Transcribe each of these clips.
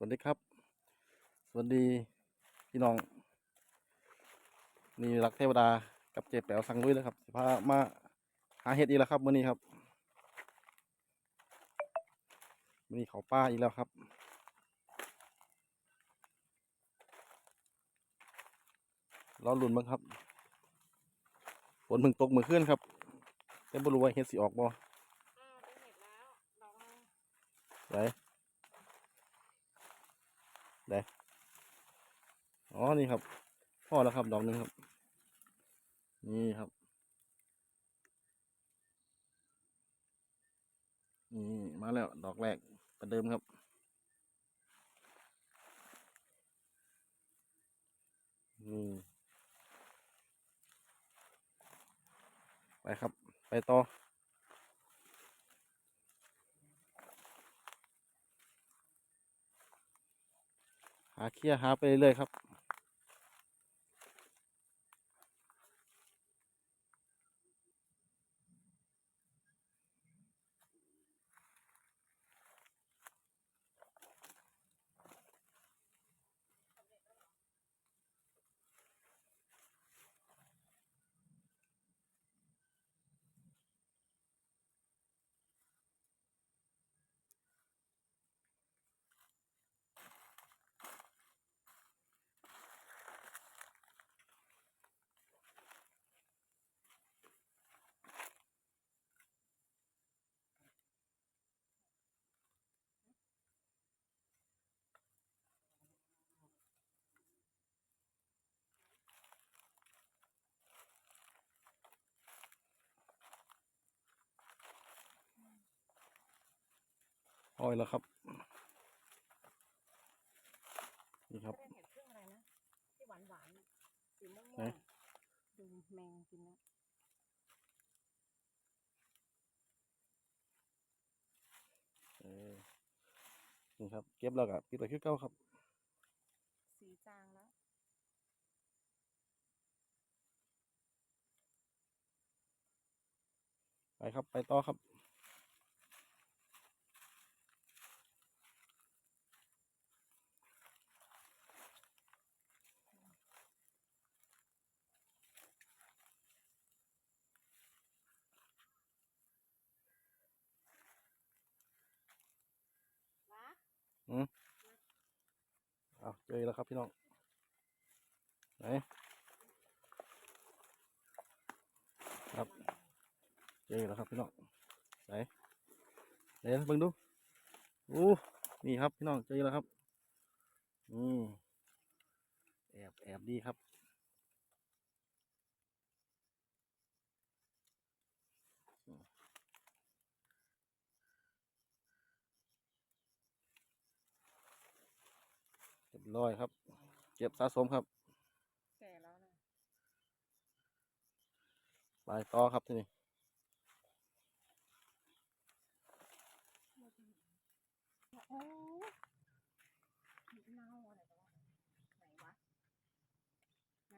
สวัสดีครับ สวัสดีพี่น้อง นี่รักเทวดากับเจ๊แป๋วสังลุยแล้วครับสิพามาหาเห็ดอีกแล้วครับมื้อนี้ครับมื้อนี้เขาป้าอีกแล้วครับรอลุ่นบ้างครับฝนเพิ่งตกเมื่อคืนครับแต่บ่รู้ว่าเห็ดสิออกบ่อ่าเป็นเห็ดแล้วดอกนึงไหน ไหนอ๋อ นี่ครับพ่อแล้วครับ ดอกหนึ่งครับ นี่ครับนี่มาแล้ว ดอกแรกประเดิมครับ นี่ ไปครับ ไปต่อ หาเคลียร์หาไปเรื่อยๆครับ อ้อยแล้วครับ นี่ครับเรียกเห็ดพึ่งอะไรนะที่หวานหวานๆน่ะสีม่วงไหนๆดูแมงกินแล้วเออนี่ครับ เก็บแล้วก็ปิดไว้คือเก่าครับ สีจางแล้วไปครับ ไปต่อครับ เอาเจอแล้วครับพี่น้อง ไหน ครับ เจอแล้วครับพี่น้อง ไหนไหนเบิ่งดูโอ้นี่ครับพี่น้องเจอแล้วครับ อืมแอบแอบดีครับ รียบร้อยครับ เก็บสะสมครับแก่แล้วนะไปต่อครับทีนี้โอ้เห็ดเน่าอะไรกันวะไหนวะ ไหน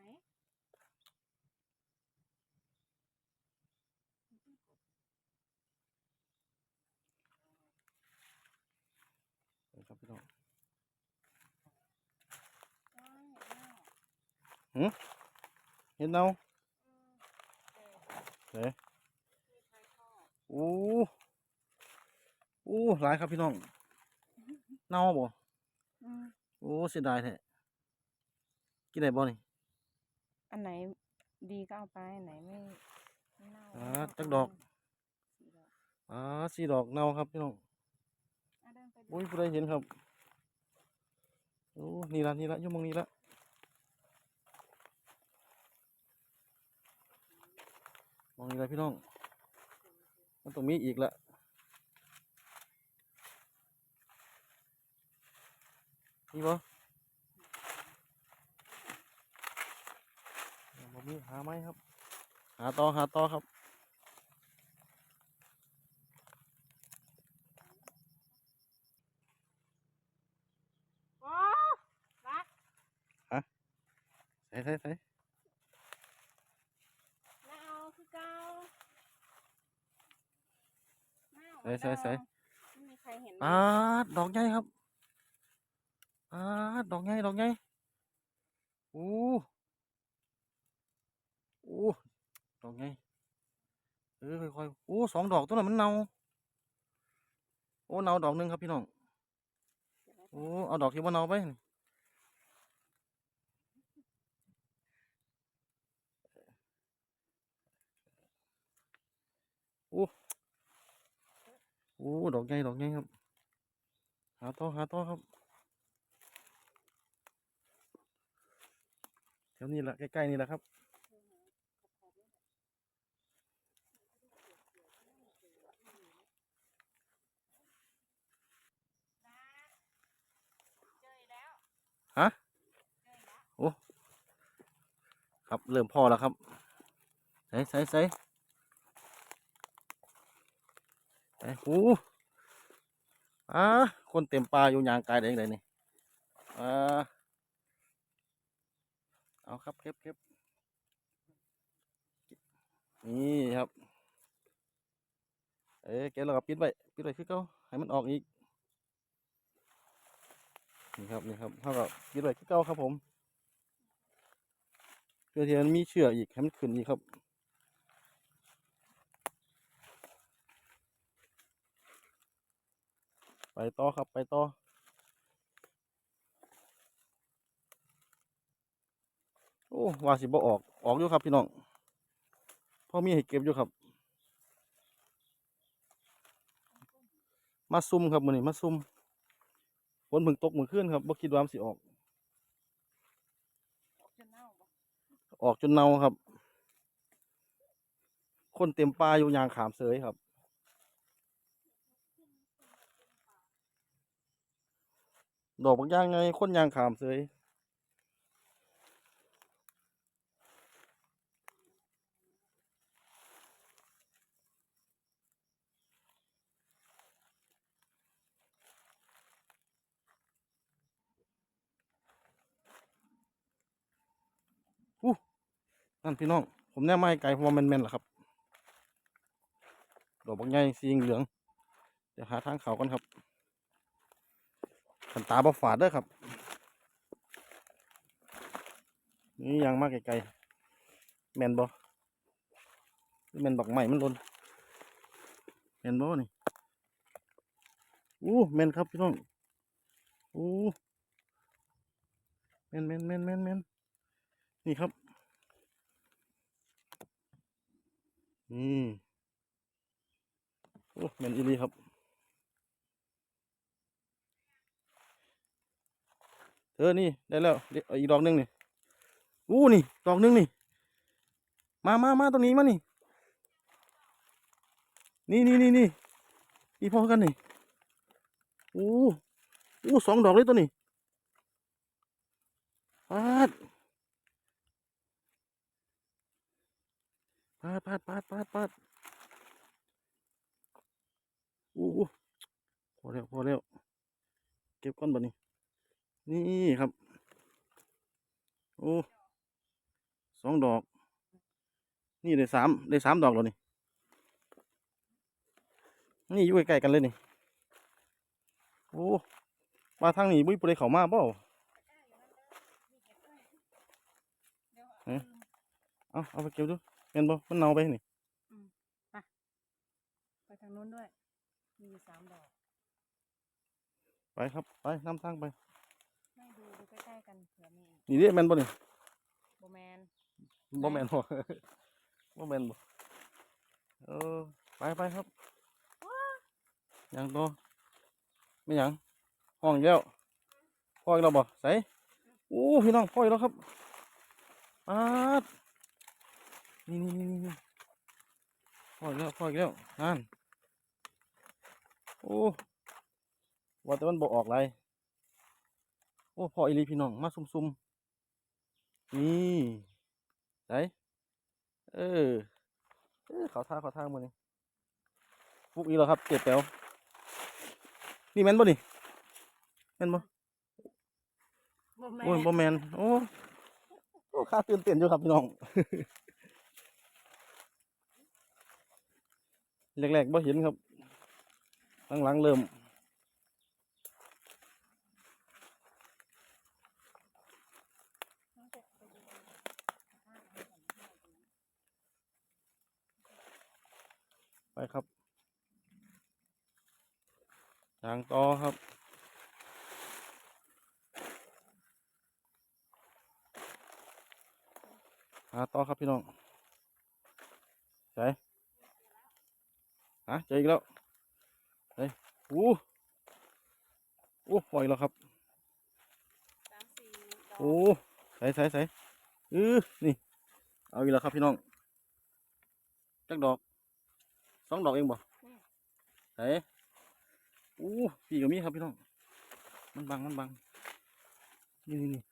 ไปครับพี่น้อง ว้ายเห็ดเน่าเห็นเนาอืมแก่ไหนไม่ใครชอบอู้อู้หลายครับพี่น้องเน่าบ่อืมโอ้เสียดายแท้กินได้บ่นี่อันไหนดีก็เอาไปอันไหนไม่ไม่เน่าอ่าไม่จักเาดอกสีดอกอ่าสีดอกเน่าครับพี่น้องอะเดินไปดูโอ้ยผู้ใดเห็นครับโอ้นี่ละนี่ละอยุ่หมองนี้ละ มองนี่ละพี่น้อง มันต้องมีอีกละนี่บ่บ่มีหาไหมครับ หาต่อหาต่อครับโอ้รักใส่ใส่ใส่ ไม่เอาคือเก่าไม่เอา ใส่ใส่ใส่ไม่มีใครเห็นปาดดอกใหญ่ครับอ่าดอกไงดอกไงโอ้โอ้ดอกไงเออค่อยๆโอ้สองดอกตัวนั้นมันเน่าโอ้เน่าดอกหนึงครับพี่น้องโอ้เอาดอกที่ว่าเน่าไป โอ้ดอกไงดอกไงครับ หาต่อหาต่อครับแถวนี้แหละใกล้ๆนี่แหละครับฮะเจอแล้วครับเริ่มพอแล้วครับใส่ใส่ใส่ ใส่โอ้อ่าคนเต็มปลาอยู่ยางกายได้ยังไงนี่อ่าเอาครับเก็บเก็บนี่ครับ เอ้ยเก็บแล้วก็ปิดไว้ปิดไว้คือเก่าให้มันออกอีกนี่ครับนี่ครับเท่ากับปิดไว้คือเก่าครับผมเพื่อที่มันมีเชื้ออีกให้มันขึ้นอีกครับ ไป ต่อครับไปต่อโอ้ว่าสิบ่ออกออกอยู่ครับพี่น้องพ่อมีให้เก็บอยู่ครับ มาซุ่มครับมือนี้มาซุ่มฝนเพิ่งตกเมื่อคืนครับบ่คิดว่ามันสิออก ออกจนเน่าครับ คนเต็มป่าอยู่ยางขามเสยครับ ดอกบางอย่างไงคนยางขามเสยอู้นั่นพี่น้อง ผมแน่ไม่ไกลเพราะว่าแมนๆแหละครับ ดอกบางอย่สีเหลือง เดี๋ยวหาทางเขากันครับ ขันตาบ่ฝาดเด้อครับ นี่ยังมากไกลๆแมนบ่แมนบักใหม่มันลนแมนบ่นี่อู้แมนครับพี่น้องอู้แมนแมนแมนแมนแมนนี่ครับนี่โอ้แมนอีลีครับ เออ นี่ ได้แล้วอีกดอกหนึงนี่ อู้นี่ ดอกหนึงนี่ มามามาตรงนี้มานี่ นี่นี่นี่นี่อีพอกันนี่ อู้อู้สองดอกเลยตัวนี้ปาดปาดปาดปาดปาดปาดอู้หูพอแล้วพอแล้ว เก็บก้อนบ่นี้นี่ ครับ โอ้สองดอก นี่ได้สามได้สามดอกแล้วนี่ นี่อยู่ใกล้ๆกันเลยนี่ โอ้มาทางนี้บุ้ยปุเรเขามาเปล่าเดี๋ยวเอาเอาไปเก็บดูเห็นบ่มันเน่าไปนี่ไปทางนู้นด้วย มีอยู่สามดอก ไปครับ ไปนำทางไปให้ดูดูใกล้ๆกันเผื่อมีอีกนี่เด้แม่นบ่นี่โบแมนบ่แม่นบ่บ่แม่นบ่เออไปไปครับหยังต่อไม่หยังห้องอีกแล้วพ่ออีกแล้วบ่ใส่โอ้พี่น้องพ่ออีกแล้วครับปาดนี่นี่นี่นี่พ่ออีกแล้วพ่ออีกแล้วนั่นโอ้ว่าแต่มันบ่ออกไรโอ้พ่ออีหลีพี่น้องมาซุ่มๆนี่ใส่เออเออเขาท่าเขาท่ามือนี่ฟุกอีกแล้วครับเจ็บแป๋วนี่แม่นบ่นี่แม่นบ่โบแมโอ้ยนบ่แมนโอ้โอ้ข้าตื่นเต้นอยู่ครับพี่น้องแรกๆบ่เห็นครับหลังๆเริ่ม ครับยางต่อครับ หาต่อครับพี่น้องใช่ฮะเจออีกแล้วเฮ้ยอู้อู้ปล่อยแล้วครับสามสี่ดอกโอ้ใส่ใส่ใส่เออนี่ เอาอีกแล้วครับพี่น้องจักดอก สองดอกเองบ่ใส่อู้พี่ก็มีครับพี่น้อง มันบัง มันบัง นี่นี่นี่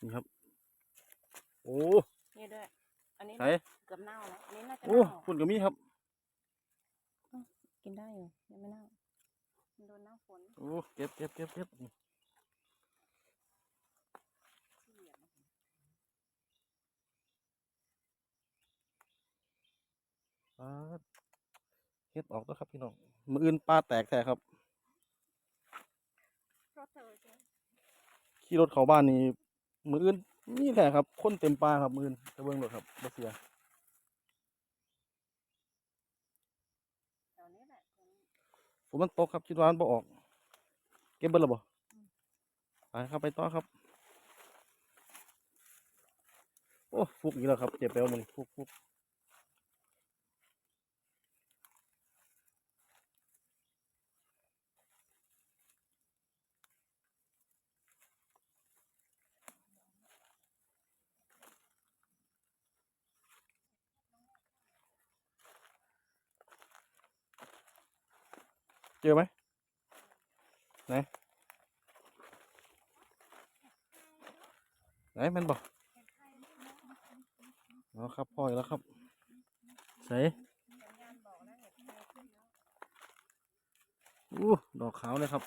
นี่ครับ โอ้นี่ด้วย อันนี้ใส่เกือบเน่าแล้วอันนี้น่าจะโอ้เน่าคุณก็มีครับ กินได้อยู่ยังไม่เน่ามันโดนน้ำฝน โอ้ เก็บเก็บเก็บเก็บนี่ ที่เหยียบมา ปาดเฮ็ดออกแล้วครับพี่น้องมืออื่นปลาแตกแท้ครับเพราะเธอใช่ไหมขี่รถเข้าบ้านนี่มืออื่นนี่แหละครับ คนเต็มปลาครับมืออื่นจะเบิ่งรถครับบ่เสียแถวนี้แหละตรงนี้ฝนมันตกครับคิดว่ามันบ่ออก เก็บเบิดแล้วบ่ไปครับไปต่อครับ โอ้ฟุกอีกแล้วครับเจ็บไปแล้วมึงฟุกฟุก เจอไหมไหนไหนมันบ่เอาครับพ่ออีกแล้วครับใส่สัญญาณบอกแล้วเห็ดไฟขึ้นแล้วอู้ดอกขาวเลยครับ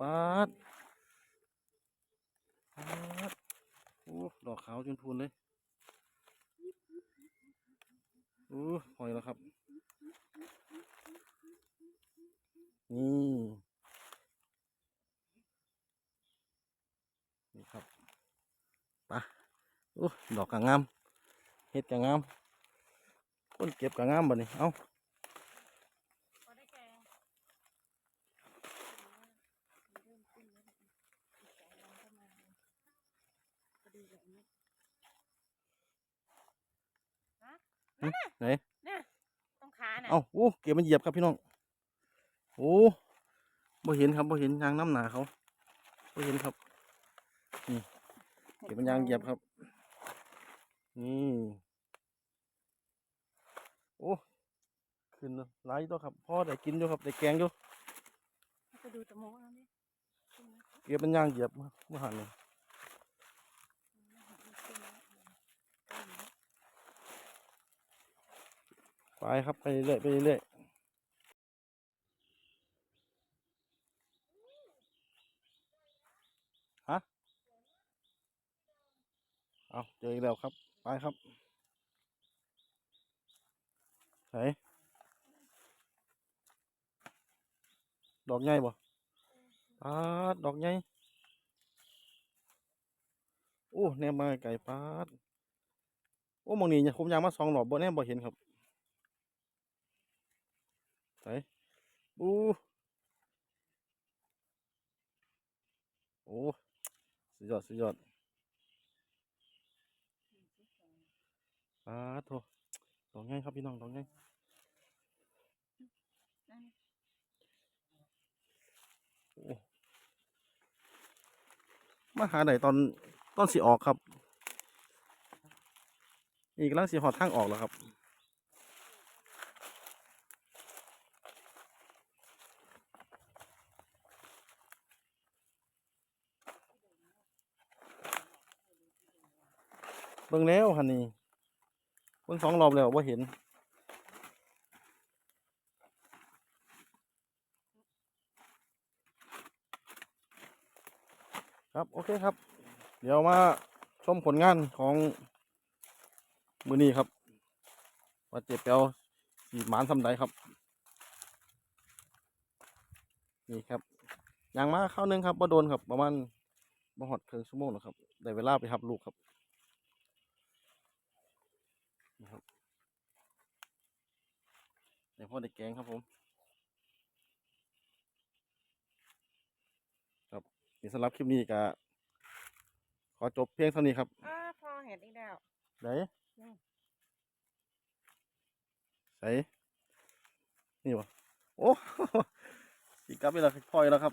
ปาดปาดอู้ดอกขาวจนพูนเลยอู้พอยแล้วครับ นี่นี่ครับไปะอู้ดอกกะงามเห็ดกะงามคนเก็บกะงามบ่นี่เอ้าพอได้แกงมันเริ่มขึ้นแล้วเนี่ยอีกสองวันก็มาพอดีแบบนี้ฮะไหนเนี่ยตรงขาน่ะเอ้าโอ้เก็บมันเหยียบครับพี่น้อง โอ้บ่เห็นครับบ่เห็นยางน้ำหนาเขาบ่เห็นครับ นี่เก็บมันยางเหยียบครับ นี่โอ้ขึ้นแล้วหลายตัวครับพ่อได้กินอยู่ครับได้แกงอยู่ไปดูตะโมกแล้วนี่ขึ้นไหมเก็บมันยางเหยียบเมื่อหันเลยขึ้นแล้วขึ้นแล้วไปครับไปเรื่อยไปเรื่อยฮะ เอาเจออีกแล้วครับ ไปครับไหนดอกใหญ่บ่ปาดดอกใหญ่โอ้แนมมาไก่ปาดโอ้มองนี้เนี่ยผมยางมาสองหลอบบ่แน่บ่เห็นครับไหนอู้โอ้สุดยอดสุดยอด ปาโถดอกไงครับพี่น้องดอกไงนั่นโอ้มาหาไหนตอนตอนสีออกครับ อีกแล้วสีหอดทางออกแล้วครับเบิ่งแล้วคันนี้ เบิ่งสองรอบแล้วว่าเห็น ครับ โอเคครับ เดี๋ยวมาชมผลงานของมือนี้ครับ ว่าเจ็บแปลวสีหมานสำใดครับ นี่ครับอย่างมาเข้าวหนึงครับว่าโดนครับ ประมาณบ่หอดครึ่งชั่วโมงนะครับ ได้เวลาไปรับลูกครับ นะครับในพ่อได้แกงครับผมครับนี่สำหรับคลิปนี้ก็ขอจบเพียงเท่านี้ครับอ่าพอเห็นอีกแล้วไหนนี่ใส่นี่วะโอ้สีกลับไปแล้วพอยแล้วครับ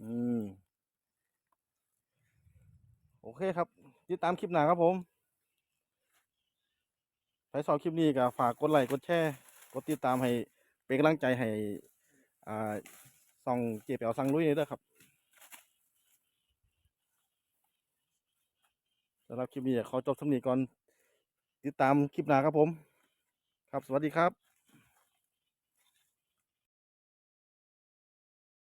อืม โอเคครับ ติดตามคลิปหน้าครับผมใครชอบคลิปนี้ก็ฝากกดไลค์กดแชร์กดติดตามให้เป็นกำลังใจให้อ่าส่องเจ็บเปียวสังลุยด้วยครับสำหรับคลิปนี้ขอจบสำนีก่อน ติดตามคลิปหน้าครับผม ครับ สวัสดีครับ